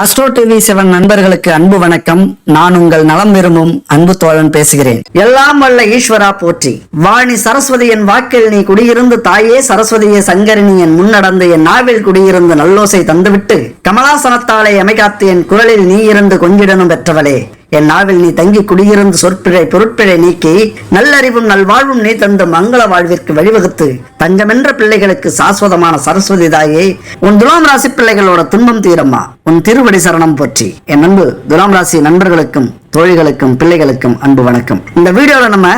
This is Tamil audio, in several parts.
அஸ்ட்ரோ டிவி செவன் நண்பர்களுக்கு அன்பு வணக்கம். நான் உங்கள் நலம் விரும்பும் அன்பு தோழன் பேசுகிறேன். எல்லாம் வல்ல ஈஸ்வரா போற்றி. வாணி சரஸ்வதி என் வாக்கில் நீ குடியிருந்து தாயே சரஸ்வதியே சங்கரினி என் முன்னடந்து என் நாவில் குடியிருந்து நல்லோசை தந்துவிட்டு கமலாசனத்தாலே அமைகாத்து என் குரலில் நீ இருந்து கொஞ்சிடனும் பெற்றவளே. என் நாவில் நீ தங்கி குடியிருந்து சொற்பிழை பொருட்பிழை நீக்கி நல்லறிவும் நல்வாழ்வும் நீ தந்து மங்கள வாழ்விற்கு வழிவகுத்து தஞ்சமென்ற பிள்ளைகளுக்கு சாஸ்வதமான சரஸ்வதி தாயே உன் துலாம் ராசி பிள்ளைகளோட துன்பம் தீரம்மா. உன் திருவடி சரணம் போற்றி. என் அன்பு துலாம் ராசி நண்பர்களுக்கும் தோழிகளுக்கும் பிள்ளைகளுக்கும் அன்பு வணக்கம். இந்த வீடியோல நம்ம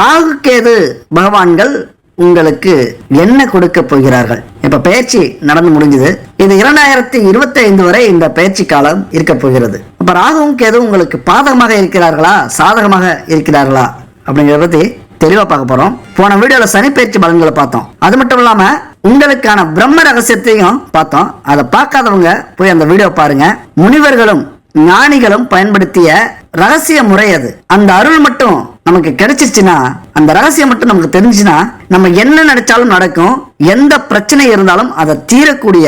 ராகு கேது பகவான்கள் உங்களுக்கு என்ன கொடுக்க போகிறார்கள்? இப்ப பயிற்சி நடந்து முடிஞ்சது. இது இரண்டாயிரத்தி இருபத்தி ஐந்து வரை இந்த பயிற்சி காலம் இருக்க போகிறது. அப்ப ராகுவும் கேதுவும் உங்களுக்கு பாதகமாக இருக்கிறார்களா? சாதகமாக இருக்கிறார்களா? அப்படிங்கிறத பத்தி தெளிவா பார்க்க போறோம். போன வீடியோல சனி பயிற்சி பலன்களை பார்த்தோம். அது மட்டும் இல்லாம உங்களுக்கான பிரம்ம ரகசியத்தையும் பார்த்தோம். அதை பார்க்காதவங்க போய் அந்த வீடியோ பாருங்க. முனிவர்களும் ஞானிகளும் பயன்படுத்திய ரகசிய முறை அது. அந்த அருள் மட்டும் நமக்கு கிடைச்சிச்சுன்னா அந்த ரகசியம் மட்டும் நமக்கு தெரிஞ்சுன்னா நம்ம என்ன நினைச்சாலும் நடக்கும் எந்த பிரச்சனை இருந்தாலும் அதை தீரக்கூடிய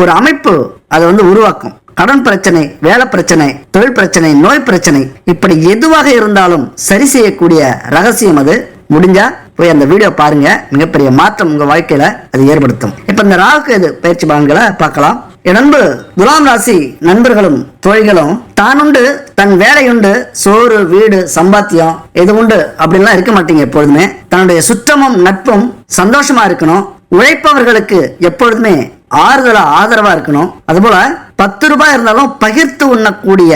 ஒரு அமைப்பு அதை வந்து உருவாக்கும். கடன் பிரச்சனை வேலை பிரச்சனை தொழில் பிரச்சனை நோய் பிரச்சனை இப்படி எதுவாக இருந்தாலும் சரி செய்யக்கூடிய ரகசியம் அது. முடிஞ்சா போய் அந்த வீடியோ பாருங்க. மிகப்பெரிய மாற்றம் உங்க வாழ்க்கையில அது ஏற்படுத்தும். இப்ப இந்த ராகு இது பயிற்சி பலன்களை பார்க்கலாம். என் அன்பு துலாம் ராசி நண்பர்களும் தோழிகளும் தானுண்டு தன் வேலையுண்டு சோறு வீடு சம்பாத்தியம் எது உண்டு அப்படின்லாம் இருக்க மாட்டீங்க எப்பொழுதுமே. தன்னுடைய சுற்றமும் நட்பும் சந்தோஷமா இருக்கணும். உழைப்பவர்களுக்கு எப்பொழுதுமே ஆறுதலா ஆதரவா இருக்கணும். அதுபோல பத்து ரூபாய் இருந்தாலும் பகிர்ந்து உண்ணக்கூடிய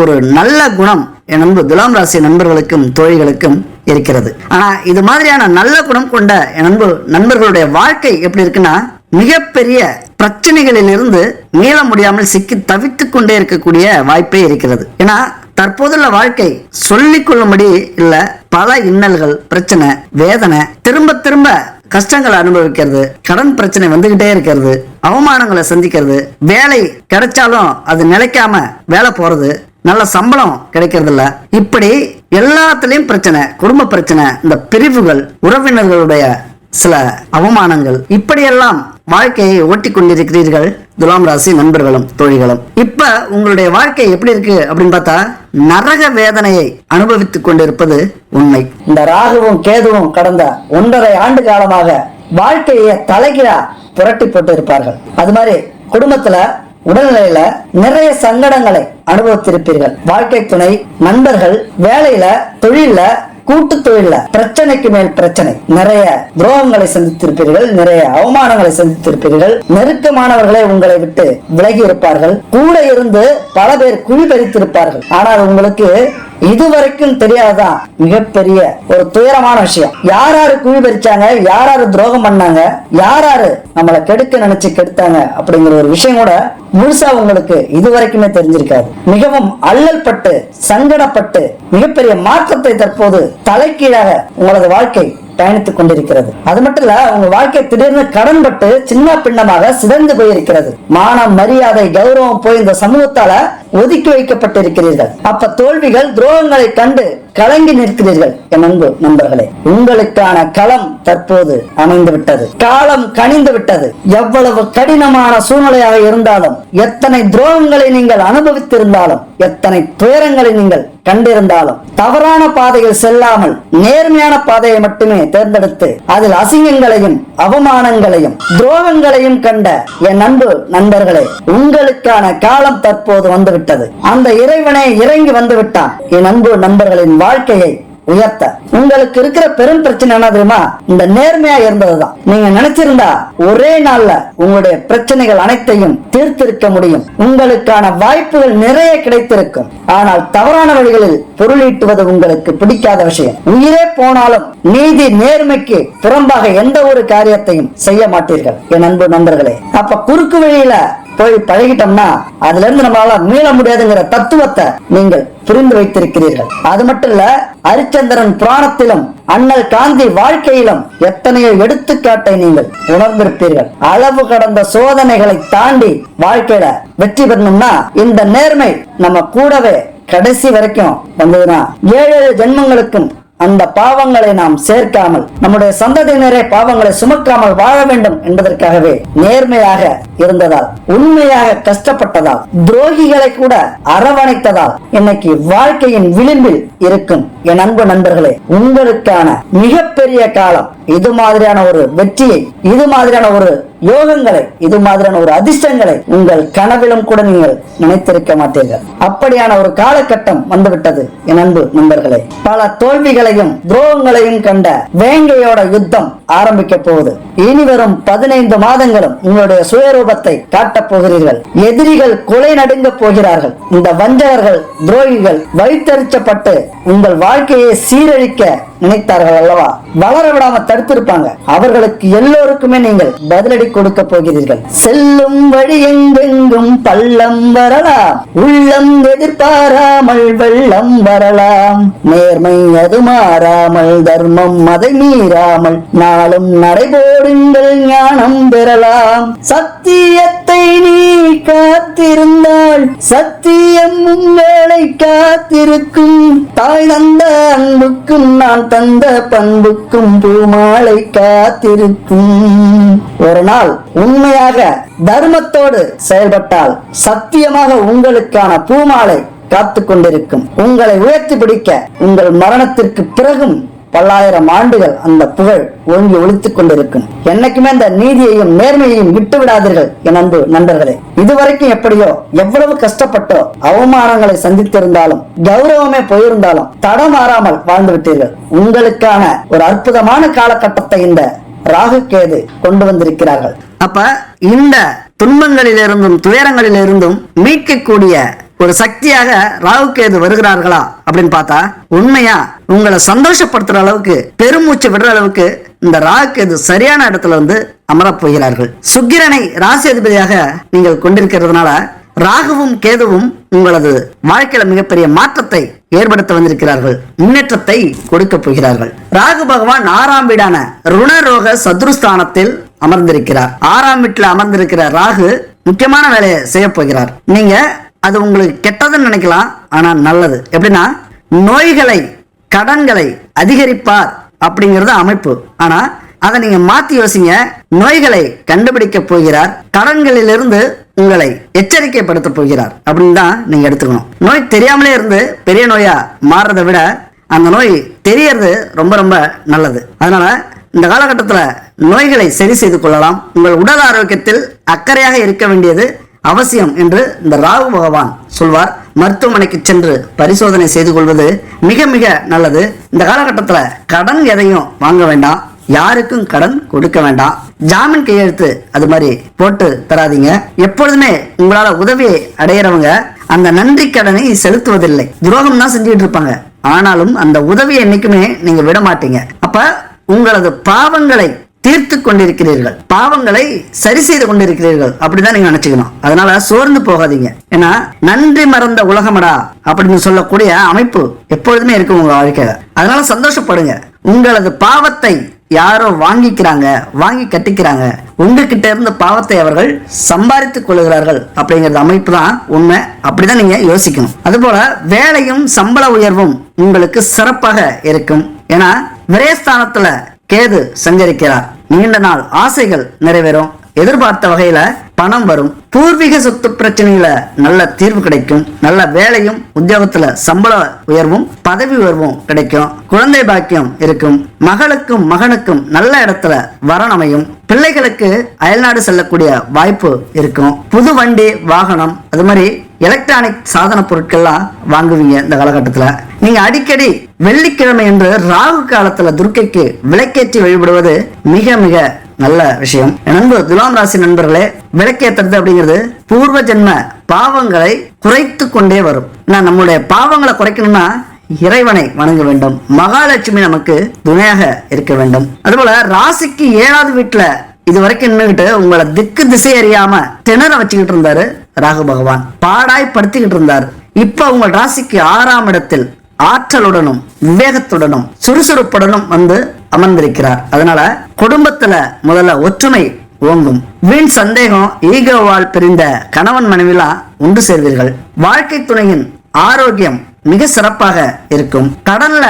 ஒரு நல்ல குணம் என் அன்பு துலாம் ராசி நண்பர்களுக்கும் தோழிகளுக்கும் இருக்கிறது. ஆனா இது மாதிரியான நல்ல குணம் கொண்ட என் அன்பு நண்பர்களுடைய வாழ்க்கை எப்படி இருக்குன்னா மிகப்பெரிய பிரச்சனைகளிலிருந்து மீள முடியாமல் சிக்கி தவித்துக் கொண்டே இருக்கக்கூடிய வாய்ப்பே இருக்கிறது. ஏன்னா தற்போதுள்ள வாழ்க்கை சொல்லிக் கொள்ளும்படி இல்ல பல இன்னல்கள் பிரச்சனை வேதனை திரும்ப திரும்ப கஷ்டங்களை அனுபவிக்கிறது கடன் பிரச்சனை வந்துகிட்டே இருக்கிறது அவமானங்களை சந்திக்கிறது வேலை கிடைச்சாலும் அது நிலைக்காம வேலை போறது நல்ல சம்பளம் கிடைக்கிறது இல்ல இப்படி எல்லாத்துலயும் பிரச்சனை குடும்ப பிரச்சனை இந்த பிரிவுகள் உறவினர்களுடைய சில அவமானங்கள் இப்படியெல்லாம் வாழ்க்கையை ஓட்டி கொண்டிருக்கிறீர்கள் துலாம் ராசி நண்பர்களும் தோழிகளும். இப்ப உங்களுடைய வாழ்க்கை எப்படி இருக்கு அப்படின்னு பார்த்தா நரக வேதனையை அனுபவித்துக் கொண்டிருப்பது உண்மை. இந்த ராகுவும் கேதுவும் கடந்த ஒன்றரை ஆண்டு காலமாக வாழ்க்கையை தலைகீழா புரட்டி போட்டு இருப்பார்கள் அது மாதிரி குடும்பத்துல உடல்நிலையில நிறைய சங்கடங்களை அனுபவித்திருப்பீர்கள். வாழ்க்கை துணை நண்பர்கள் வேலையில தொழில கூட்டு தொழில பிரச்சனைக்கு மேல் பிரச்சனை. நிறைய துரோகங்களை சந்தித்திருப்பீர்கள் நிறைய அவமானங்களை சந்தித்திருப்பீர்கள். நெருக்கமானவர்களே உங்களை விட்டு விலகி இருப்பார்கள். கூட இருந்து பல பேர் குழி பறித்திருப்பார்கள். ஆனால் உங்களுக்கு இதுவரைக்கும் தெரியாததான் மிகப்பெரிய ஒரு துயரமான விஷயம். யார் யாரு குழி பறிச்சாங்க? யார் யாரு துரோகம் பண்ணாங்க? யார் யாரு நம்மளை கெடுக்க நினைச்சு கெடுத்தாங்க? அப்படிங்கிற ஒரு விஷயம் கூட முழுசா உங்களுக்கு இதுவரைக்குமே தெரிஞ்சிருக்காது. மிகவும் அல்லல் பட்டு சங்கடப்பட்டு மிகப்பெரிய மாற்றத்தை தற்போது தலைக்கீழாக உங்களது வாழ்க்கை பயணித்துக் கொண்டிருக்கிறது. அது மட்டும் இல்ல உங்க வாழ்க்கை திடீர்னு கடன்பட்டு சின்ன பின்னமாக சிதைந்து போயிருக்கிறது. மானம் மரியாதை கௌரவம் போய் இந்த சமூகத்தால ஒதுக்கி வைக்கப்பட்டிருக்கிறீர்கள். அப்ப தோல்விகள் துரோகங்களை கண்டு கலங்கி நிற்கிறீர்கள். என் அன்பு நண்பர்களே உங்களுக்கான களம் தற்போது அமைந்து விட்டது காலம் கனிந்து விட்டது எவ்வளவு கடினமான சூழ்நிலையாக இருந்தாலும் எத்தனை துரோகங்களை நீங்கள் அனுபவித்திருந்தாலும் எத்தனை துயரங்களை நீங்கள் கண்டிருந்தாலும் தவறான பாதையில் செல்லாமல் நேர்மையான பாதையை மட்டுமே தேர்ந்தெடுத்து அதில் அசிங்கங்களையும் அவமானங்களையும் துரோகங்களையும் கண்ட என் அன்பு நண்பர்களே உங்களுக்கான காலம் தற்போது வந்துவிட்டது. அந்த இறைவனே இறங்கி வந்து விட்டான். என் அன்பு நண்பர்களின் வாழ்க்கையை உயர்த்த. உங்களுக்கு இருக்கிற பெரும் பிரச்சனை என்ன தெரியுமா? இந்த நேர்மையா இருந்ததுதான். நீங்க நினைச்சிருந்தா ஒரே நாள்ல உங்களுடைய பிரச்சனைகள் அனைத்தையும் தீர்த்திருக்க முடியும். உங்களுக்கான வாய்ப்புகள் நிறைய கிடைத்திருக்கும். ஆனால் தவறான வழிகளில் பொருளீட்டுவது உங்களுக்கு பிடிக்காத விஷயம். உயிரே போனாலும் நீதி நேர்மைக்கு புறம்பாக எந்த ஒரு காரியத்தையும் செய்ய மாட்டீர்கள். என் அன்பு நண்பர்களே அப்ப குறுக்கு வழியில போய் பழகிட்டோம்னா அதுல இருந்து நம்மளால மீள முடியாதுங்கிற தத்துவத்தை நீங்கள் புரிந்து வைத்திருக்கிறீர்கள். அது மட்டும் இல்ல ஹரிச்சந்திரன் புராணத்திலும் அண்ணல் காந்தி வாழ்க்கையிலும் எத்தனையோ எடுத்துக்காட்டை நீங்கள் உணர்ந்திருப்பீர்கள். அளவு கடந்த சோதனைகளை தாண்டி வாழ்க்கையில வெற்றி பெறணும்னா இந்த நேர்மை நம்ம கூடவே கடைசி வரைக்கும் வந்ததுன்னா ஏழு ஏழு ஜென்மங்களுக்கும் அந்த பாவங்களை நாம் சேர்க்காமல் நம்முடைய சந்ததியினரே பாவங்களை சுமக்காமல் வாழ வேண்டும் என்பதற்காகவே நேர்மையாக இருந்ததால் உண்மையாக கஷ்டப்பட்டதால் துரோகிகளை கூட அரவணைத்ததால் இன்னைக்கு வாழ்க்கையின் விளிம்பில் இருக்கும் என் அன்பு நண்பர்களே உங்களுக்கான மிகப்பெரிய காலம் இது மாதிரியான ஒரு வெற்றியை இது மாதிரியான ஒரு யோகங்களை இது மாதிரியான ஒரு அதிர்ஷ்டங்களை உங்கள் கனவிலும் கூட நீங்கள் நினைத்திருக்க மாட்டீர்கள். அப்படியான ஒரு காலகட்டம் வந்துவிட்டது என் அன்பு நண்பர்களே. பல தோல்விகளையும் துரோகங்களையும் கண்ட வேங்கையோட யுத்தம் ஆரம்பிக்க போகுது. இனி வரும் பதினைந்து மாதங்களும் உங்களுடைய சுயரூபத்தை காட்டப் போகிறீர்கள். எதிரிகள் கொலை நடுங்க போகிறார்கள். இந்த வஞ்சகர்கள் துரோகிகள் வைத்தறிச்சப்பட்டு உங்கள் வாழ்க்கையை சீரழிக்க நினைத்தார்கள் அல்லவா? வளர விடாம தடுத்திருப்பாங்க. அவர்களுக்கு எல்லோருக்குமே நீங்கள் பதிலடி கொடுக்க போகிறீர்கள். செல்லும் வழி எங்கெங்கும் பள்ளம் வரலாம். உள்ளம் எதிர்பாராமல் வெள்ளம் வரலாம். நேர்மை அது மாறாமல் தர்மம் அதை மீறாமல் நாளும் நடைபோடுங்கள் ஞானம் பெறலாம். சத்தியத்தை நீ காத்திருந்தால் சத்தியம் உங்களை காத்திருக்கும். தாய் தந்த அன்புக்கும் நான் தந்த பண்புக்கும் பூமாலை காத்திருக்கும். ஒரு நாள் உண்மையாக தர்மத்தோடு செயல்பட்டால் சத்தியமாக உங்களுக்கான பூமாலை காத்து கொண்டிருக்கும் உங்களை உயர்த்தி பிடிக்க உங்கள் மரணத்திற்கு பிறகும் பல்லாயிரம் ஆண்டுகள் அந்த புகழ் ஓங்கி ஒழித்துக் கொண்டிருக்கும். என்னைக்குமே அந்த நீதியையும் நேர்மையையும் விட்டு விடாதீர்கள் என் அன்பு நண்பர்களே. இதுவரைக்கும் எப்படியோ எவ்வளவு கஷ்டப்பட்டோ அவமானங்களை சந்தித்திருந்தாலும் கௌரவமே போயிருந்தாலும் தடமாறாமல் வாழ்ந்து விட்டீர்கள். உங்களுக்கான ஒரு அற்புதமான காலகட்டத்தை இந்த ராகு கேது கொண்டு வந்திருக்கிறார்கள். அப்ப இந்த துன்பங்களிலிருந்தும் துயரங்களிலிருந்தும் மீட்கக்கூடிய ஒரு சக்தியாக ராகு கேது வருகிறார்களா அப்படின்னு பார்த்தா உண்மையா உங்களை சந்தோஷப்படுத்துற அளவுக்கு பெருமூச்சு விடுற அளவுக்கு இந்த ராகு கேது சரியான இடத்துல வந்து அமரப் போகிறார்கள். சுக்கிரனை ராசி அதிபதியாக நீங்கள் கொண்டிருக்கிறதுனால ராகுவும் கேதுவும் உங்களது வாழ்க்கையில மிகப்பெரிய மாற்றத்தை ஏற்படுத்த வந்திருக்கிறார்கள். முன்னேற்றத்தை கொடுக்க போகிறார்கள். ராகு பகவான் ஆறாம் வீடான ருணரோக சத்ருஸ்தானத்தில் அமர்ந்திருக்கிறார். ஆறாம் வீட்டில் அமர்ந்திருக்கிற ராகு முக்கியமான வேலையை செய்ய போகிறார். நீங்க அது உங்களுக்கு கெட்டதுன்னு நினைக்கலாம் ஆனால் நல்லது. எப்படின்னா நோய்களை கடன்களை அதிகரிப்பார் அப்படிங்கிறது அமைப்பு. ஆனால் அதை நீங்க மாத்தி யோசிங்க நோய்களை கண்டுபிடிக்க போகிறார் கடன்களிலிருந்து உங்களை எச்சரிக்கைப்படுத்த போகிறார் அப்படின்னு தான் நீங்க எடுத்துக்கணும். நோய் தெரியாமலே இருந்து பெரிய நோயா மாறுறதை விட அந்த நோய் தெரியறது ரொம்ப ரொம்ப நல்லது. அதனால இந்த காலகட்டத்தில் நோய்களை சரி செய்து கொள்ளலாம். உங்கள் உடல் ஆரோக்கியத்தில் அக்கறையாக இருக்க வேண்டியது அவசியம் என்று இந்த ராகு பகவான் சொல்வார். மருத்துவமனைக்கு சென்று பரிசோதனை செய்து கொள்வது மிக மிக நல்லது. இந்த காலகட்டத்தில் கடன் எதையும் வாங்க வேண்டாம். யாருக்கும் கடன் கொடுக்க வேண்டாம். ஜாமீன் கையெழுத்து அது மாதிரி போட்டு தராதீங்க. எப்பொழுதுமே உங்களால உதவியை அடையிறவங்க அந்த நன்றி கடனை செலுத்துவதில்லை. துரோகம் தான் செஞ்சுட்டு இருப்பாங்க. ஆனாலும் அந்த உதவியை என்னைக்குமே நீங்க விட மாட்டீங்க அப்ப உங்களது பாவங்களை தீர்த்து கொண்டிருக்கிறீர்கள். பாவங்களை சரி செய்து கொண்டிருக்கிறீர்கள். அப்படிதான் நீங்க நினைச்சுக்கணும். அதனால சோர்ந்து போகாதீங்க. ஏன்னா நன்றி மறந்த உலகமடா அப்படின்னு சொல்லக்கூடிய அமைப்பு எப்பொழுதுமே இருக்கும் உங்க வாழ்க்கையில. அதனால சந்தோஷப்படுங்க. உங்களது பாவத்தை யாரோ வாங்கிக்கிறாங்க வாங்கி கட்டிக்கிறாங்க. உங்ககிட்ட இருந்து பாவத்தை அவர்கள் சம்பாதித்துக் கொள்கிறார்கள் அப்படிங்கறது அமைப்பு தான் உண்மை. அப்படிதான் நீங்க யோசிக்கணும். அதுபோல வேலையும் சம்பள உயர்வும் உங்களுக்கு சிறப்பாக இருக்கும். ஏன்னா விரயஸ்தானத்துல கேது சஞ்சரிக்கிறார். நீண்ட நாள் ஆசைகள் நிறைவேறும். எதிர்பார்த்த வகையில பணம் வரும். பூர்வீக சொத்து பிரச்சனையில நல்ல தீர்வு கிடைக்கும். நல்ல வேலையும் உத்தியோகத்துல சம்பள உயர்வும் பதவி உயர்வும் கிடைக்கும். குழந்தை பாக்கியம் இருக்கும். மகளுக்கும் மகனுக்கும் நல்ல இடத்துல வரன் அமையும். பிள்ளைகளுக்கு அயல்நாடு செல்லக்கூடிய வாய்ப்பு இருக்கும். புது வண்டி வாகனம் அது மாதிரி எலக்ட்ரானிக் சாதன பொருட்கள்லாம் வாங்குவீங்க இந்த காலகட்டத்துல. நீங்க அடிக்கடி வெள்ளிக்கிழமை என்று ராகு காலத்துல துர்க்கைக்கு விளக்கேற்றி வழிபடுவது மிக மிக நல்ல விஷயம். நண்பு துலாம் ராசி நண்பர்களே விளக்கேற்றுறது அப்படிங்கிறது பூர்வ ஜென்ம பாவங்களை குறைத்து கொண்டே வரும். நான் நம்முடைய பாவங்களை குறைக்கணும்னா இறைவனை வணங்க வேண்டும். மகாலட்சுமி நமக்கு துணையாக இருக்க வேண்டும். அதுபோல ராசிக்கு ஏழாவது வீட்டுல இது வரைக்கும் நின்றுகிட்டு உங்களை திக்கு திசை அறியாம திணற வச்சுக்கிட்டு இருந்தாரு ராகு பகவான். பாடாய் படுத்திக்கிட்டு இருந்தார். இப்ப உங்க ராசிக்கு ஆறாம் இடத்தில் ஆற்றலுடனும் விவேகத்துடனும் சுறுசுறுப்புடனும் வந்து அமர்ந்திருக்கிறார். அதனால குடும்பத்துல முதல்ல ஒற்றுமை ஓங்கும். வீண் சந்தேகம் ஈகோவால் பிரிந்த கணவன் மனைவிலாம் ஒன்று சேர்வீர்கள். வாழ்க்கை துணையின் ஆரோக்கியம் மிக சிறப்பாக இருக்கும். கடன்ல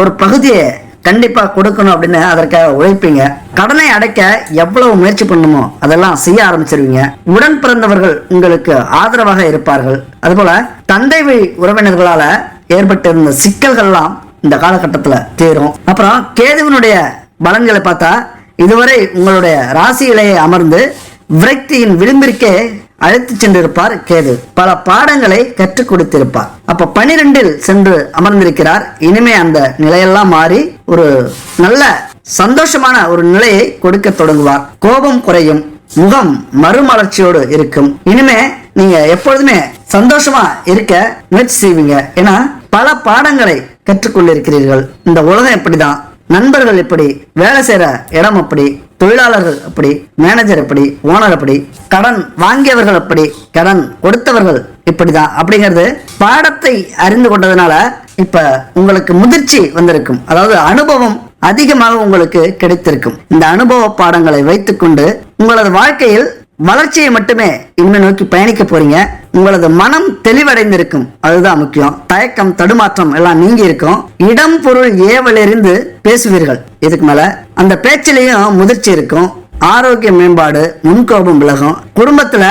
ஒரு பகுதியை கண்டிப்பா கொடுக்கணும் அப்படின்னு அதற்காக உழைப்பீங்க. கடனை அடைக்க எவ்வளவு முயற்சி பண்ணுமோ அதெல்லாம் செய்ய ஆரம்பிச்சிருவீங்க. உடன் பிறந்தவர்கள் உங்களுக்கு ஆதரவாக இருப்பார்கள். அதுபோல தந்தை வழி உறவினர்களால ஏற்பட்டிருந்த சிக்கல்கள்லாம் இந்த காலகட்டத்துல தீரும். அப்புறம் கேதுவினுடைய பலன்களை பார்த்தா இதுவரை உங்களுடைய ராசியிலேயே அமர்ந்து விரக்தியின் விளிம்பிற்கே அழைத்து சென்றிருப்பார் கேது. பல பாடங்களை கற்றுக் கொடுத்திருப்பார். அப்ப பனிரெண்டில் சென்று அமர்ந்திருக்கிறார். இனிமே அந்த நிலையெல்லாம் மாறி ஒரு நல்ல சந்தோஷமான ஒரு நிலையை கொடுக்க தொடங்குவார். கோபம் குறையும். முகம் மறுமலர்ச்சியோடு இருக்கும். இனிமே நீங்க எப்பொழுதுமே சந்தோஷமா இருக்க முயற்சி செய்வீங்க. ஏன்னா பல பாடங்களை கற்றுக்கொண்டிருக்கிறீர்கள். இந்த உலகம் எப்படிதான்? நண்பர்கள் எப்படி? வேலை செய்யற இடம் அப்படி தொழிலாளர்கள் அப்படி மேனேஜர் எப்படி? ஓனர் அப்படி கடன் வாங்கியவர்கள் அப்படி கடன் கொடுத்தவர்கள் இப்படிதான். அப்படிங்கிறது பாடத்தை அறிந்து கொண்டதுனால இப்ப உங்களுக்கு முதிர்ச்சி வந்திருக்கும். அதாவது அனுபவம் அதிகமாக உங்களுக்கு கிடைத்திருக்கும். இந்த அனுபவ பாடங்களை வைத்துக்கொண்டு உங்களது வாழ்க்கையில் வளர்ச்சியை மட்டுமே இனிமே நோக்கி பயணிக்க போறீங்க. உங்களது மனம் தெளிவடைந்திருக்கும். அதுதான் முக்கியம். தயக்கம் தடுமாற்றம் எல்லாம் நீங்கி இருக்கும் இடம் பொருள் ஏவலிருந்து பேசுவீர்கள். இதுக்கு மேல அந்த பேச்சிலையும் முதிர்ச்சி இருக்கும். ஆரோக்கிய மேம்பாடு முன்கோபம் விலகும். குடும்பத்துல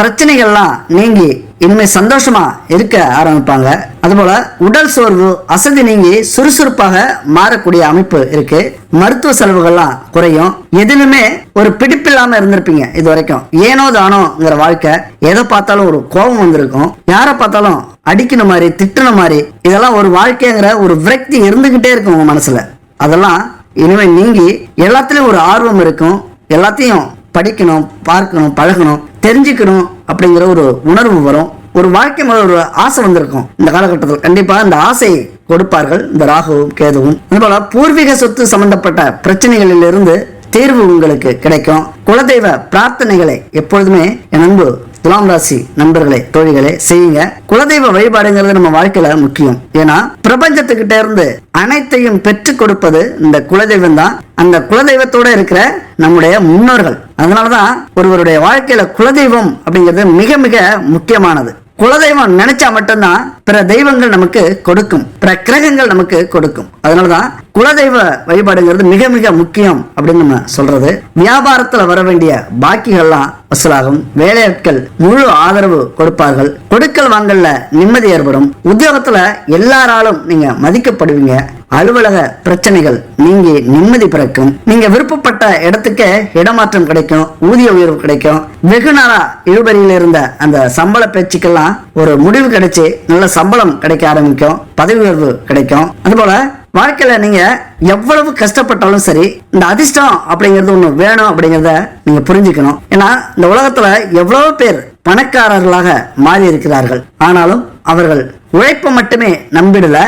பிரச்சனைகள்லாம் நீங்கி இனிமே சந்தோஷமா இருக்க ஆரம்பிப்பாங்க. அதுபோல உடல் சோர்வு அசதி நீங்கி சுறுசுறுப்பாக மாறக்கூடிய அமைப்பு இருக்கு. மருத்துவ செலவுகள்லாம் குறையும். எதிலுமே ஒரு பிடிப்பில்லாம இருந்திருப்பீங்க இது வரைக்கும் ஏனோ தானோங்கிற வாழ்க்கை எதை பார்த்தாலும் ஒரு கோபம் வந்திருக்கும். யாரை பார்த்தாலும் அடிக்கணும் மாதிரி திட்டுன மாதிரி இதெல்லாம் ஒரு வாழ்க்கைங்கிற ஒரு விரக்தி இருந்துகிட்டே இருக்கும் உங்க மனசுல. அதெல்லாம் இனிமே நீங்கி எல்லாத்துலயும் ஒரு ஆர்வம் இருக்கும். எல்லாத்தையும் படிக்கணும் பார்க்கணும் பழகணும் தெரிஞ்சுக்கணும் அப்படிங்கிற ஒரு உணர்வு வரும். ஒரு வாழ்க்கை மேல ஒரு ஆசை வந்திருக்கும். இந்த காலகட்டத்தில் கண்டிப்பா இந்த ஆசையை கொடுப்பார்கள். இந்த ராகுவும் கேதுவும். அதுபோல பூர்வீக சொத்து சம்பந்தப்பட்ட பிரச்சனைகளில் இருந்து தீர்வு உங்களுக்கு கிடைக்கும். குலதெய்வ பிரார்த்தனைகளை எப்பொழுதுமே என் அன்பு துலாம் ராசி நண்பர்களே தோழிகளே செய்யுங்க. குலதெய்வ வழிபாடுங்கிறது நம்ம வாழ்க்கையில முக்கியம். ஏன்னா பிரபஞ்சத்துக்கிட்ட இருந்து அனைத்தையும் பெற்று கொடுப்பது இந்த குலதெய்வம் தான். அந்த குலதெய்வத்தோட இருக்கிற நம்முடைய முன்னோர்கள். அதனாலதான் ஒருவருடைய வாழ்க்கையில குலதெய்வம் அப்படிங்கிறது மிக மிக முக்கியமானது. குலதெய்வம் நினைச்சா மட்டும்தான் பிற தெய்வங்கள் நமக்கு கொடுக்கும். பிற கிரகங்கள் நமக்கு கொடுக்கும். அதனாலதான் குலதெய்வ வழிபாடுங்கிறது மிக மிக முக்கியம் அப்படின்னு நம்ம சொல்றது. வியாபாரத்துல வர வேண்டிய பாக்கிகள்லாம் வசூலாகும். வேலையாட்கள் முழு ஆதரவு கொடுப்பார்கள். கொடுக்கல் வாங்கல்ல நிம்மதி ஏற்படும். உத்தியோகத்துல எல்லாராலும் நீங்க மதிக்கப்படுவீங்க. அலுவலக பிரச்சனைகள் நீங்கி நிம்மதி பிறக்கும். நீங்க விருப்பப்பட்ட இடத்துக்கு இடமாற்றம் கிடைக்கும். ஊதிய உயர்வு கிடைக்கும். வெகு நாளா இழுபறியில் இருந்த அந்த சம்பள பேச்சுக்கெல்லாம் ஒரு முடிவு கிடைச்சு நல்ல சம்பளம் கிடைக்க ஆரம்பிக்கும். பதவி உயர்வு கிடைக்கும். அதுபோல வாழ்க்கையில நீங்க எவ்வளவு கஷ்டப்பட்டாலும் சரி இந்த அதிர்ஷ்டம் அப்படிங்கிறது ஒண்ணு வேணும் அப்படிங்கறத நீங்க புரிஞ்சுக்கணும். ஏன்னா இந்த உலகத்துல எவ்வளவு பேர் பணக்காரர்களாக மாறி இருக்கிறார்கள் ஆனாலும் அவர்கள் உழைப்பை மட்டுமே நம்பிடல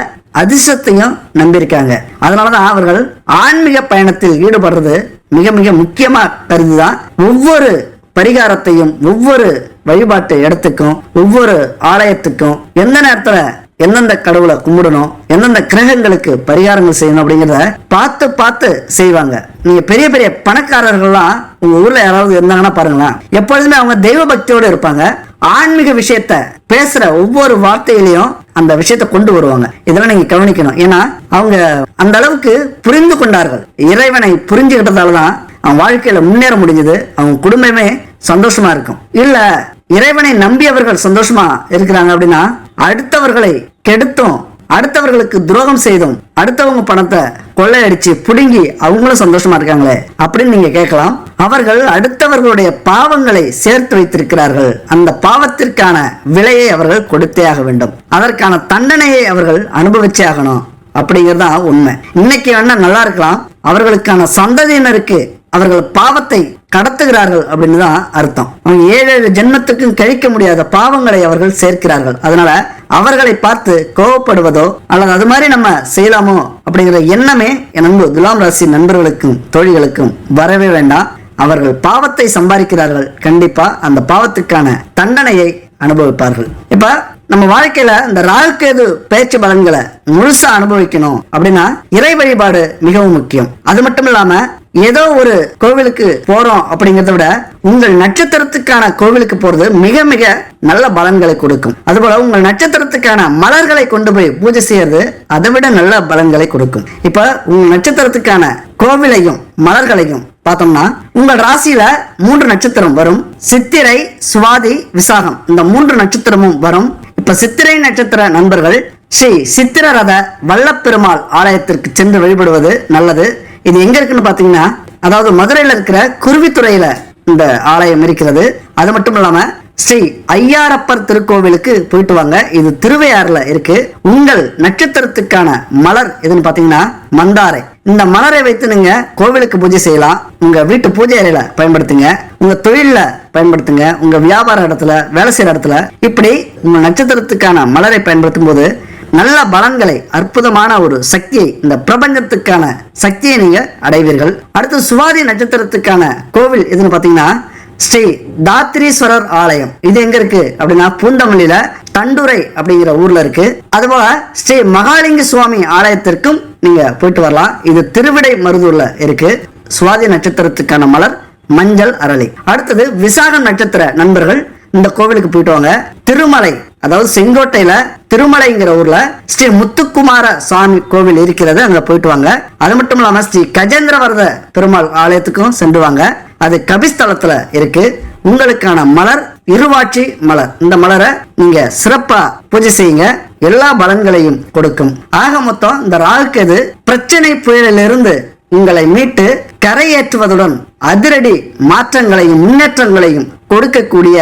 அதிர்ஷ்டத்தையும் நம்பியிருக்காங்க. அதனாலதான் அவர்கள் ஆன்மீக பயணத்தில் ஈடுபடுறது மிக மிக முக்கியமா கருதுதான். ஒவ்வொரு பரிகாரத்தையும் ஒவ்வொரு வழிபாட்டு இடத்துக்கும் ஒவ்வொரு ஆலயத்துக்கும் எந்த நேரத்துல எந்தெந்த கடவுளை கும்பிடணும் எந்தெந்த கிரகங்களுக்கு பரிகாரங்கள் செய்யணும் அப்படிங்கிறத பார்த்து பார்த்து செய்வாங்க. நீங்க பெரிய பெரிய பணக்காரர்கள்லாம் உங்க ஊர்ல யாராவது இருந்தாங்கன்னா பாருங்களேன். எப்பொழுதுமே அவங்க தெய்வ பக்தியோடு இருப்பாங்க. ஆன்மீக விஷயத்த பேசுற ஒவ்வொரு வார்த்தையிலையும் அந்த விஷயத்த கொண்டு வருவாங்க. இதெல்லாம் நீங்க கவனிக்கணும். ஏன்னா அவங்க அந்த அளவுக்கு புரிந்து கொண்டார்கள். இறைவனை புரிஞ்சுக்கிட்டதால தான் அவன் வாழ்க்கையில முன்னேற முடிஞ்சது. அவங்க குடும்பமே சந்தோஷமா இருக்கும். இல்ல இறைவனை நம்பியவர்கள் சந்தோஷமா இருக்கிறாங்க அப்படின்னா அடுத்தவர்களை கெடுத்தும் அடுத்தவர்களுக்கு துரோகம் செய்தும் அடுத்தவங்க பணத்தை கொள்ளையடிச்சு புடுங்கி அவங்களும் சந்தோஷமா இருக்காங்களே அப்படின்னு நீங்க கேட்கலாம். அவர்கள் அடுத்தவர்களுடைய பாவங்களை சேர்த்து வைத்திருக்கிறார்கள். அந்த பாவத்திற்கான விலையை அவர்கள் கொடுத்தே ஆக வேண்டும். அதற்கான தண்டனையை அவர்கள் அனுபவிச்சே ஆகணும். அப்படிங்கிறது தான் உண்மை. இன்னைக்கு வேணா நல்லா இருக்கலாம். அவர்களுக்கான சந்ததியினருக்கு அவர்கள் பாவத்தை கடத்துகிறார்கள் அப்படின்னு தான் அர்த்தம். அவங்க ஏழு ஏழு ஜென்மத்துக்கும் கழிக்க முடியாத பாவங்களை அவர்கள் சேர்க்கிறார்கள். அதனால அவர்களை பார்த்து கோவப்படுவதோ அல்லது அது மாதிரி நம்ம செய்யலாமோ அப்படிங்கிற எண்ணமே என் அன்பு துலாம் ராசி நண்பர்களுக்கும் தோழிகளுக்கும் வரவே வேண்டாம். அவர்கள் பாவத்தை சம்பாதிக்கிறார்கள். கண்டிப்பா அந்த பாவத்துக்கான தண்டனையை அனுபவிப்பார்கள். இப்ப நம்ம வாழ்க்கையில இந்த ராகுகேது பேச்சு பலன்களை முழுசா அனுபவிக்கணும் அப்படின்னா இறை வழிபாடு மிகவும் முக்கியம். அது மட்டும் இல்லாம ஏதோ ஒரு கோவிலுக்கு போறோம் அப்படிங்கறத விட உங்கள் நட்சத்திரத்துக்கான கோவிலுக்கு போறது மிக மிக நல்ல பலன்களை கொடுக்கும். அதுபோல உங்கள் நட்சத்திரத்துக்கான மலர்களை கொண்டு போய் பூஜை செய்யறது அதை விட நல்ல பலன்களை கொடுக்கும். இப்ப உங்க நட்சத்திரத்துக்கான கோவிலையும் மலர்களையும் பார்த்தோம்னா உங்கள் ராசியில மூன்று நட்சத்திரம் வரும். சித்திரை சுவாதி விசாகம். இந்த மூன்று நட்சத்திரமும் வரும். இப்ப சித்திரை நட்சத்திர நண்பர்கள் ஸ்ரீ சித்திரரத வல்லப்பெருமாள் ஆலயத்திற்கு சென்று வழிபடுவது நல்லது. இது எங்க இருக்குன்னு பாத்தீங்கன்னா அதாவது மதுரையில இருக்கிற குருவித்துறையில இந்த ஆலயம் இருக்கிறது. அது மட்டும் இல்லாம ஸ்ரீ ஐயாரப்பர் திருக்கோவிலுக்கு போயிட்டு வாங்க. இது திருவையாறுல இருக்கு. உங்கள் நட்சத்திரத்துக்கான மலர் எதுன்னு பாத்தீங்கன்னா மந்தாரை. இந்த மலரை வைத்து நீங்க கோவிலுக்கு பூஜை செய்யலாம். உங்க வீட்டு பூஜை அறையில பயன்படுத்துங்க. உங்க தொழில பயன்படுத்துங்க. உங்க வியாபார இடத்துல வேலை செய்யற இடத்துல. இப்படி உங்க நட்சத்திரத்துக்கான மலரை பயன்படுத்தும் போது நல்ல பலன்களை அற்புதமான ஒரு சக்தியை இந்த பிரபஞ்சத்துக்கான சக்தியை நீங்க அடைவீர்கள். அடுத்து சுவாதி நட்சத்திரத்துக்கான கோவில் எதுன்னு பாத்தீங்கன்னா ஸ்ரீ தாத்ரீஸ்வரர் ஆலயம். இது எங்க இருக்கு அப்படின்னா பூந்தமல்லியில தண்டுரை அப்படிங்கிற ஊர்ல இருக்கு. அதுபோல ஸ்ரீ மகாலிங்க சுவாமி ஆலயத்திற்கும் நீங்க போயிட்டு வரலாம். இது திருவிடை மருதூர்ல இருக்கு. சுவாதி நட்சத்திரத்துக்கான மலர் மஞ்சள் அரளி. அடுத்தது விசாகம் நட்சத்திர நண்பர்கள் இந்த கோவிலுக்கு போயிட்டு வாங்க திருமலை அதாவது செங்கோட்டையில திருமலைங்கிற ஊர்ல ஸ்ரீ முத்துக்குமார சுவாமி கோவில் இருக்கிறது அங்க போயிட்டு வாங்க அது மட்டும் இல்லாம ஸ்ரீ கஜேந்திரவரத பெருமாள் ஆலயத்துக்கும் சென்று வாங்க அது கபிஸ்தலத்துல இருக்கு. உங்களுக்கான மலர் இருவாட்சி மலர். இந்த மலரை நீங்க சிறப்பா பூஜை செய்யுங்க. எல்லா பலன்களையும் கொடுக்கும். ஆக மொத்தம் இந்த ராகுக்கெது பிரச்சனை புயலிலிருந்து உங்களை மீட்டு கரையேற்றுவதுடன் அதிரடி மாற்றங்களையும் முன்னேற்றங்களையும் கொடுக்கக்கூடிய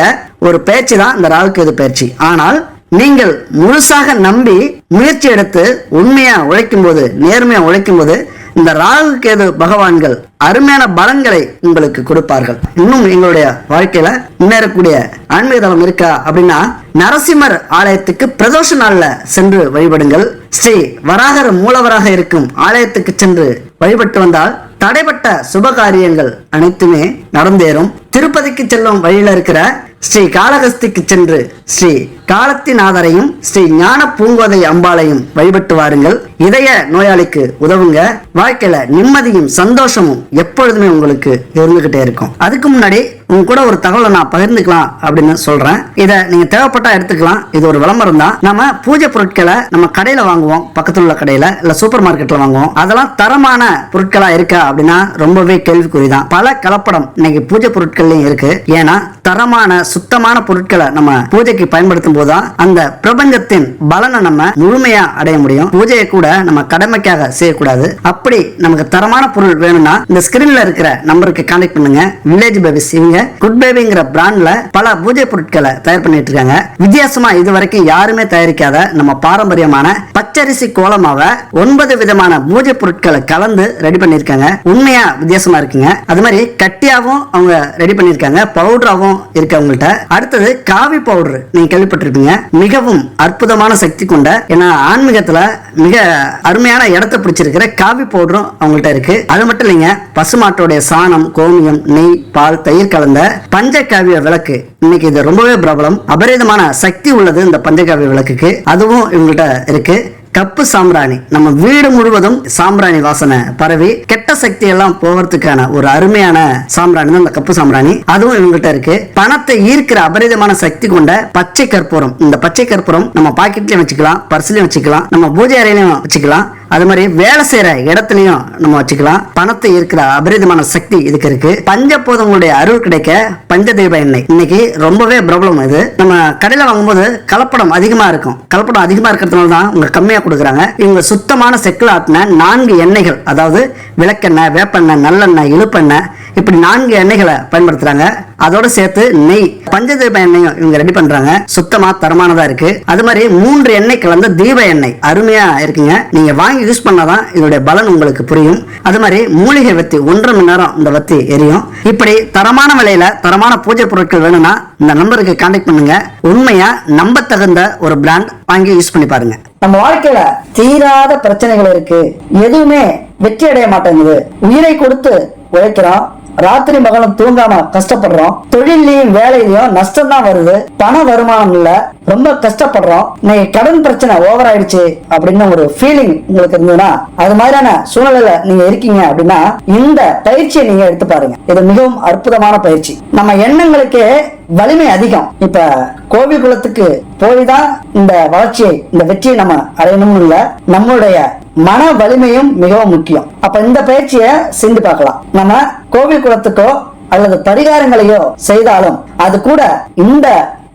ஒரு பயிற்சி தான் இந்த ராகுகேது பயிற்சி. ஆனால் நீங்கள் முழுசாக நம்பி முயற்சி எடுத்து உண்மையா உழைக்கும் போது நேர்மையா உழைக்கும் போது இந்த ராகு கேது பகவான்கள் அருமையான பலன்களை உங்களுக்கு கொடுப்பார்கள். இன்னும் எங்களுடைய வாழ்க்கையில முன்னேறக்கூடிய ஆன்மீக தளம் இருக்கா அப்படின்னா நரசிம்மர் ஆலயத்துக்கு பிரதோஷ நாள்ல சென்று வழிபடுங்கள். ஸ்ரீ வராகர் மூலவராக இருக்கும் ஆலயத்துக்கு சென்று வழிபட்டு வந்தால் தடைப்பட்ட சுப காரியங்கள் அனைத்துமே நடந்தேறும். திருப்பதிக்கு செல்லும் வழியில இருக்கிற ஸ்ரீ காளகஸ்திக்கு சென்று ஸ்ரீ காலத்திநாதரையும் ஸ்ரீ ஞான பூங்கோதை அம்பாளையும் வழிபட்டு வாருங்கள். இதய நோயாளிக்கு உதவுங்க. வாழ்க்கையில நிம்மதியும் சந்தோஷமும் எப்பொழுதுமே உங்களுக்கு இருந்துகிட்டே இருக்கும். அதுக்கு முன்னாடி உங்க கூட ஒரு தகவலை நான் பகிர்ந்துக்கலாம் அப்படின்னு சொல்றேன். இதை நீங்க தேவைப்பட்டா எடுத்துக்கலாம். இது ஒரு விளம்பரம் தான். நம்ம பூஜை பொருட்களை நம்ம கடையில வாங்குவோம். பக்கத்துல உள்ள கடையில இல்ல சூப்பர் மார்க்கெட்ல வாங்குவோம். அதெல்லாம் தரமான பொருட்களா இருக்கா அப்படின்னா ரொம்பவே கேள்விக்குறி தான் பல கலப்படம் இன்னைக்கு பூஜை பொருட்கள்லயும் இருக்கு. ஏன்னா தரமான சுத்தமான பொருட்களை நம்ம பூஜைக்கு பயன்படுத்தும் போதுதான் அந்த பிரபஞ்சத்தின் பலனை நம்ம முழுமையா அடைய முடியும். பூஜையை கூட நம்ம கடமைக்காக செய்யக்கூடாது. அப்படி நமக்கு தரமான பொருள் வேணும்னா இந்த ஸ்கிரீன்ல இருக்கிற நம்பருக்கு கான்டாக்ட் பண்ணுங்க. வில்லேஜ் பேபிஸ் இவங்க குட் பேபிங்கிற பிராண்ட்ல பல பூஜை பொருட்களை தயார் பண்ணிட்டு இருக்காங்க. வித்தியாசமா இது வரைக்கும் யாருமே தயாரிக்காத நம்ம பாரம்பரியமான பச்சரிசி கோலமாவை ஒன்பது விதமான பூஜை பொருட்களை கலந்து ரெடி பண்ணிருக்காங்க உண்மையா வித்தியாசமா இருக்குங்க. அது மாதிரி கட்டியாவும் அவங்க ரெடி பண்ணிருக்காங்க பவுடராகவும் இருக்கு சொல்லிட்டேன். அடுத்தது காவி பவுடர் நீங்க கேள்விப்பட்டிருப்பீங்க. மிகவும் அற்புதமான சக்தி கொண்ட ஏன்னா ஆன்மீகத்துல மிக அருமையான இடத்தை பிடிச்சிருக்கிற காவி பவுடரும் அவங்கள்ட்ட இருக்கு. அது மட்டும் இல்லைங்க பசுமாட்டோடைய சாணம் கோமியம் நெய் பால் தயிர் கலந்த பஞ்சகாவிய விளக்கு. இன்னைக்கு இது ரொம்பவே பிரபலம். அபரிதமான சக்தி உள்ளது இந்த பஞ்சகாவிய விளக்குக்கு. அதுவும் இவங்கள்ட்ட இருக்கு. கப்பு சாம்பிராணி. நம்ம வீடு முழுவதும் சாம்பிராணி வாசனை பரவி கெட்ட சக்தி எல்லாம் போகிறதுக்கான ஒரு அருமையான சாம்பிராணி தான் இந்த கப்பு சாம்பிராணி. அதுவும் இவங்ககிட்ட இருக்கு. பணத்தை ஈர்க்கிற அபரிதமான சக்தி கொண்ட பச்சை கற்பூரம். இந்த பச்சை கற்பூரம் நம்ம பாக்கெட்லயும் வச்சுக்கலாம் பர்ஸ்லயும் வச்சுக்கலாம் நம்ம பூஜை அறையிலையும் வச்சுக்கலாம். அது மாதிரி வேலை செய்யற இடத்துலையும் நம்ம வச்சுக்கலாம். பணத்தை இருக்கிற அபரிதமான சக்தி இதுக்கு இருக்கு. பஞ்சபோதங்களுடைய அருள் கிடைக்க பஞ்சதீப எண்ணெய். இன்னைக்கு ரொம்பவே பிரபலம் இது. நம்ம கடையில வாங்கும்போது கலப்படம் அதிகமா இருக்கும். கலப்படம் அதிகமா இருக்கிறதுனால தான் உங்க கம்மியா கொடுக்குறாங்க. இவங்க சுத்தமான செக்கில் ஆட்டின நான்கு எண்ணெய்கள் அதாவது விளக்கெண்ணெய் வேப்பெண்ணெய் நல்லெண்ணெய் இழுப்பெண்ணெய் இப்படி நான்கு எண்ணெய்களை பயன்படுத்துறாங்க. அதோட சேர்த்து நெய் பஞ்சதீப எண்ணெயும் இவங்க ரெடி பண்றாங்க. சுத்தமா தரமானதா இருக்கு. அது மாதிரி மூன்று எண்ணெய் கலந்த தீப எண்ணெய். அருமையா இருக்குங்க. நீங்க வாங்கி யூஸ் பண்ணாதான் இதோட பலன் உங்களுக்கு புரியும். அது மாதிரி மூலிகை வத்தி ஒன்றரை மணி நேரம் இந்த வத்தி எரியும். இப்படி தரமான விலையில தரமான பூஜை பொருட்கள் வேணும்னா இந்த நம்பருக்கு கான்டாக்ட் பண்ணுங்க. உண்மையா நம்ப தகுந்த ஒரு பிராண்ட் வாங்கி யூஸ் பண்ணி பாருங்க. நம்ம வாழ்க்கையில தீராத பிரச்சனைகள் இருக்கு. எதுவுமே வெற்றி அடைய மாட்டேங்குது. உயிரை கொடுத்து உழைக்கிறோம். ராத்திரி மகளும் தூங்காம கஷ்டப்படுறோம். தொழிலையும் வேலையிலயும் நஷ்டம் தான் வருது. பண வருமானம் இல்ல. ரொம்ப கஷ்டப்படுறோம். இன்னைக்கு கடன் பிரச்சனை ஓவர் ஆயிடுச்சு அப்படின்னு ஒரு ஃபீலிங் உங்களுக்கு இருந்ததுன்னா அது மாதிரியான சூழ்நிலையில நீங்க இருக்கீங்க அப்படின்னா இந்த பயிற்சியை நீங்க எடுத்து பாருங்க. இது மிகவும் அற்புதமான பயிற்சி. நம்ம எண்ணங்களுக்கே வலிமை அதிகம். இப்ப கோவில் குலத்துக்கு போய் தான் இந்த வளர்ச்சியை இந்த வெற்றியை நம்ம அடையணும்னு இல்ல. நம்மளுடைய மன வலிமையும் மிகவும் முக்கியம். அப்ப இந்த பயிற்சியை செஞ்சு பார்க்கலாம். நம்ம கோவில் குளத்துக்கோ அல்லது பரிகாரங்களையோ செய்தாலும் அது கூட இந்த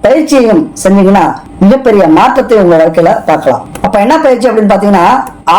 பயிற்சியையும் செஞ்சீங்கன்னா மிகப்பெரிய மாற்றத்தை உங்க வாழ்க்கையில பார்க்கலாம். அப்ப என்ன பயிற்சி அப்படின்னு பாத்தீங்கன்னா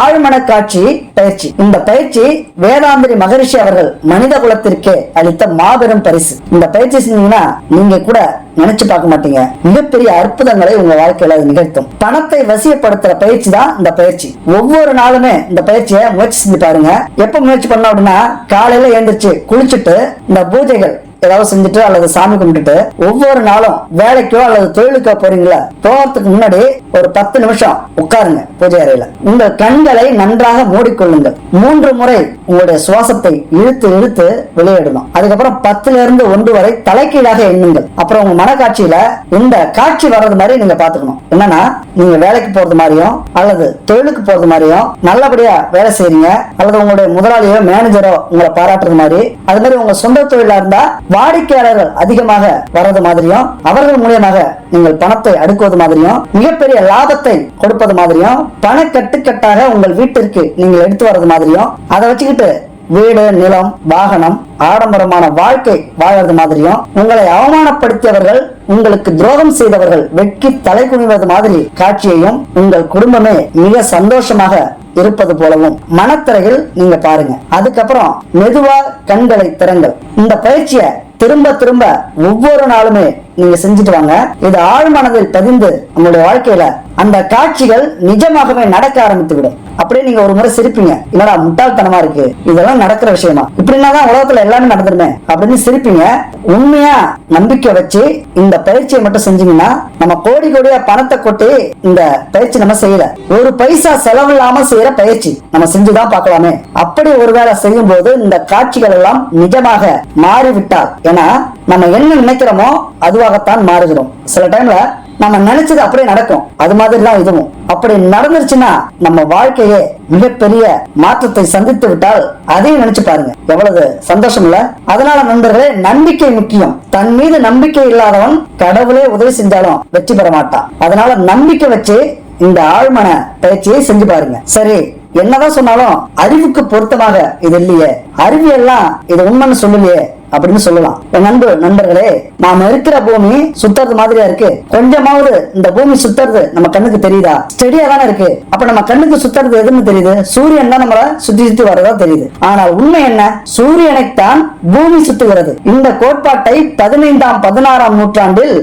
ஆழ்மன காட்சி பயிற்சி. இந்த பயிற்சி வேதாந்திரி மகரிஷி அவர்கள் மனித குலத்திற்கே அளித்த மாபெரும் பரிசு. இந்த பயிற்சி செஞ்சீங்கன்னா நீங்க கூட நினைச்சு பார்க்க மாட்டீங்க. மிகப்பெரிய அற்புதங்களை உங்க வாழ்க்கையில அது நிகழ்த்தும். பணத்தை வசியப்படுத்துற பயிற்சி தான் இந்த பயிற்சி. ஒவ்வொரு நாளுமே இந்த பயிற்சியை முயற்சி செஞ்சு பாருங்க. எப்ப முயற்சி பண்ணோம் அப்படின்னா காலையில எழுந்திரிச்சு குளிச்சுட்டு இந்த பூஜைகள் ஏதாவது செஞ்சுட்டு அல்லது சாமி கும்பிட்டுட்டு ஒவ்வொரு நாளும் வேலைக்கோ அல்லது தொழிலுக்கோ போறீங்களா? போகிறதுக்கு முன்னாடி ஒரு பத்து நிமிஷம் உட்காருங்க பூஜை அறையில. உங்கள் கண்களை நன்றாக மூடிக்கொள்ளுங்கள். மூன்று முறை உங்களுடைய சுவாசத்தை இழுத்து இழுத்து வெளியிடணும். அதுக்கப்புறம் பத்துல இருந்து ஒன்று வரை தலைக்கீழாக எண்ணுங்கள். அப்புறம் உங்க மனக்காட்சியில இந்த காட்சி வர்றது மாதிரி நீங்க பாத்துக்கணும் என்னன்னா நீங்க வேலைக்கு போறது மாதிரியும் அல்லது தொழிலுக்கு போறது மாதிரியும் நல்லபடியா வேலை செய்றீங்க அல்லது உங்களுடைய முதலாளியோ மேனேஜரோ உங்களை பாராட்டுறது மாதிரி அது மாதிரி உங்க சொந்த தொழிலா இருந்தா வாடிக்கையாளர்கள் அதிகமாக வர்றது மாதிரியும் அவர்கள் மூலியமாக நீங்கள் பணத்தை அடுக்குவது மாதிரியும் மிகப்பெரிய லாபத்தை கொடுப்பது மாதிரியும் பண கட்டுக்கட்டாக உங்கள் வீட்டிற்கு நீங்கள் எடுத்து வர்றது மாதிரியும் அதை வச்சுக்கிட்டு வீடு நிலம் வாகனம் ஆடம்பரமான வாழ்க்கை வாழறது மாதிரியும் உங்களை அவமானப்படுத்தியவர்கள் உங்களுக்கு துரோகம் செய்தவர்கள் வெட்கி தலை குனிவது மாதிரி காட்சியையும் உங்கள் குடும்பமே மிக சந்தோஷமாக இருப்பது போலவும் மனத்திரையில் நீங்க பாருங்க. அதுக்கப்புறம் மெதுவா கண்களை திறங்கள். இந்த பயிற்சியை திரும்ப திரும்ப ஒவ்வொரு நாளுமே நீங்க செஞ்சுட்டு வாங்க. இது ஆழ்மனதில் பதிந்து நம்மளுடைய வாழ்க்கையில அந்த காட்சிகள் நிஜமாகவே நடக்க ஆரம்பித்து விடும் அப்படியே நீங்க ஒரு முறை சிரிப்பீங்க. என்னடா முட்டாள்தனமா இருக்கு. இதெல்லாம் நடக்கிற விஷயமா? இப்படின்னா தான் உலகத்துல எல்லாமே நடந்துருமே. அப்படின்னு சிரிப்பீங்க. உண்மையா நம்பிக்கை வச்சு இந்த பயிற்சியை மட்டும் செஞ்சீங்கன்னா நம்ம கோடி கோடியா பணத்தை கொட்டி இந்த பயிற்சி நம்ம செய்யல. ஒரு பைசா செலவு இல்லாம செய்யற பயிற்சி நம்ம செஞ்சுதான் பார்க்கலாமே. அப்படி ஒருவேளை செய்யும் போது இந்த காட்சிகள் எல்லாம் நிஜமாக மாறிவிட்டால் ஏன்னா நம்ம என்ன நினைக்கிறோமோ அதுவாகத்தான் மாறுகிறோம். சில டைம்ல நம்ம நினைச்சது அப்படியே நடக்கும். அது மாதிரி தான் இதுவும். அப்படி நடந்துருச்சுன்னா நம்ம வாழ்க்கையே மிகப்பெரிய மாற்றத்தை சந்தித்து விட்டால் அதையும் நினைச்சு பாருங்க. எவ்வளவு சந்தோஷம் இல்ல? அதனால நண்பர்களே நம்பிக்கை முக்கியம். தன் மீது நம்பிக்கை இல்லாதவன் கடவுளே உதவி செஞ்சாலும் வெற்றி பெற மாட்டான். அதனால நம்பிக்கை வச்சு இந்த ஆழ்மன பயிற்சியை செஞ்சு பாருங்க. சரி என்னதான் சொன்னாலும் அறிவுக்கு பொருத்தமாக இது இல்லையே. அறிவியெல்லாம் இது உண்மைன்னு சொல்லலையே. அப்படின்னு சொல்லலாம். என் நண்பு நண்பர்களே நாம இருக்கிற பூமி சுத்துறது மாதிரியா இருக்கு? கொஞ்சமாவது இந்த பூமி சுத்துறது நம்ம கண்ணுக்கு தெரியுதா? ஸ்டெடியா தானே இருக்கு. அப்ப நம்ம கண்ணுக்கு சுத்துறது எதுன்னு தெரியுது? சூரியன் தான் நம்மள சுத்தி சுத்தி வரதா தெரியுது. ஆனால் உண்மை என்ன? சூரியனை தான் பூமி சுத்துகிறது. இந்த கோட்பாட்டை பதினைந்தாம் பதினாறாம் நூற்றாண்டில்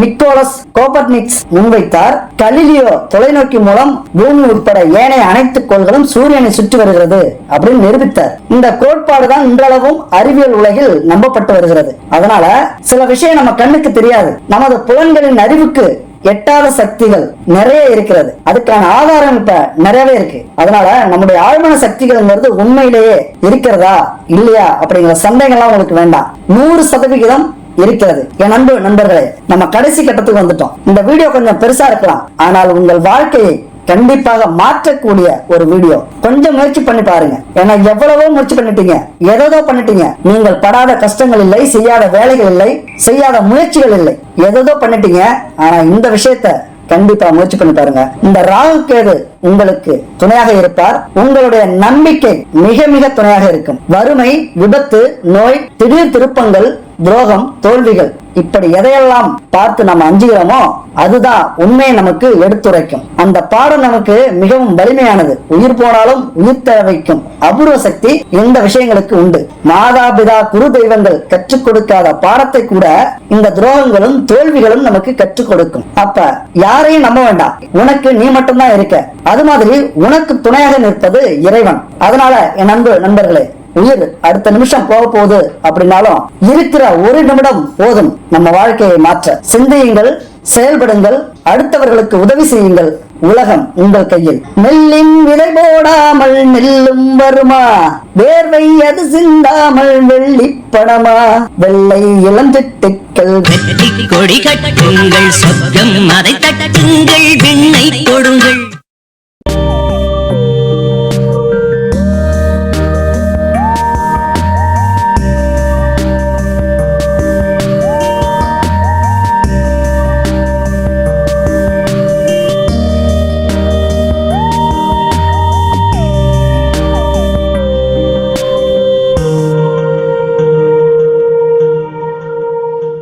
நிக்கோலஸ் கோபர்னிக்ஸ் முன்வைத்தார். கலிலியோ தொலைநோக்கி மூலம் பூமி உட்பட ஏனைய அனைத்து கோள்களும் சூரியனை சுற்றி வருகிறது அப்படின்னு நிரூபித்தார். இந்த கோட்பாடு தான் இன்றளவும் அறிவியல் உலகில் நம்பப்பட்டு வருகிறது. அதனால சில விஷயம் நம்ம கண்ணுக்கு தெரியாது. நமது புலன்களின் அறிவுக்கு எட்டாத சக்திகள் நிறைய இருக்கிறது. அதுக்கான ஆதாரம் இப்ப நிறையவே இருக்கு. அதனால நம்முடைய ஆழ்மன சக்திகள்ங்கிறது உண்மையிலேயே இருக்கிறதா இல்லையா அப்படிங்கிற சந்தேகம்லாம் உங்களுக்கு வேண்டாம். நூறு சதவிகிதம் இருக்கிறது. என் அன்பு நண்பர்களே நம்ம கடைசி கட்டத்துக்கு வந்துட்டோம். இந்த வீடியோ கொஞ்சம் பெருசா இருக்கலாம். ஆனால் உங்கள் வாழ்க்கையை கண்டிப்பாக மாற்றக்கூடிய ஒரு வீடியோ. கொஞ்சம் முயற்சி பண்ணி பாருங்க. ஏன்னா எவ்வளவோ முயற்சி பண்ணிட்டீங்க. எதோ பண்ணிட்டீங்க. நீங்கள் படாத கஷ்டங்கள் இல்லை செய்யாத வேலைகள் இல்லை செய்யாத முயற்சிகள் இல்லை. எதோ பண்ணிட்டீங்க. ஆனா இந்த விஷயத்த கண்டிப்பா முயற்சி பண்ணி பாருங்க. இந்த ராகு கேது உங்களுக்கு துணையாக இருப்பார். உங்களுடைய நம்பிக்கை மிக மிக துணையாக இருக்கும். வறுமை விபத்து நோய் திடீர் திருப்பங்கள் துரோகம் தோல்விகள் இப்படி எதையெல்லாம் பார்த்து நம்ம அஞ்சுகிறோமோ அதுதான் உண்மையை நமக்கு எடுத்துரைக்கும். அந்த பாடம் நமக்கு மிகவும் வலிமையானது. உயிர் போனாலும் உயிர் தேவைக்கும் அபூர்வ சக்தி இந்த விஷயங்களுக்கு உண்டு. மாதாபிதா குரு தெய்வங்கள் கற்றுக் கொடுக்காத பாடத்தை கூட இந்த துரோகங்களும் தோல்விகளும் நமக்கு கற்றுக் கொடுக்கும். அப்ப யாரையும் நம்ப வேண்டாம். உனக்கு நீ மட்டும்தான் இருக்க. அது மாதிரி உனக்கு துணையாக நிற்பது இறைவன். அதனால என் அன்பு நண்பர்களே உயிர் அடுத்த நிமிஷம் போக போகுது அப்படின்னாலும் இருக்கிற ஒரு நிமிடம் போதும். நம்ம வாழ்க்கையை மாற்ற. சிந்தியுங்கள் செயல்படுங்கள் அடுத்தவர்களுக்கு உதவி செய்யுங்கள். உலகம் உங்கள் கையில். நெல்லின் விதை போடாமல் நெல்லும் வருமா? வேர்வை அது சிந்தாமல் வெள்ளிப்படமா? வெள்ளை இளஞ்சிட்டுக்கள் வெற்றி கொடி கட்டுங்கள் சொர்க்கம் அதை தட்டுங்கள் விண்ணை கொடுங்கள்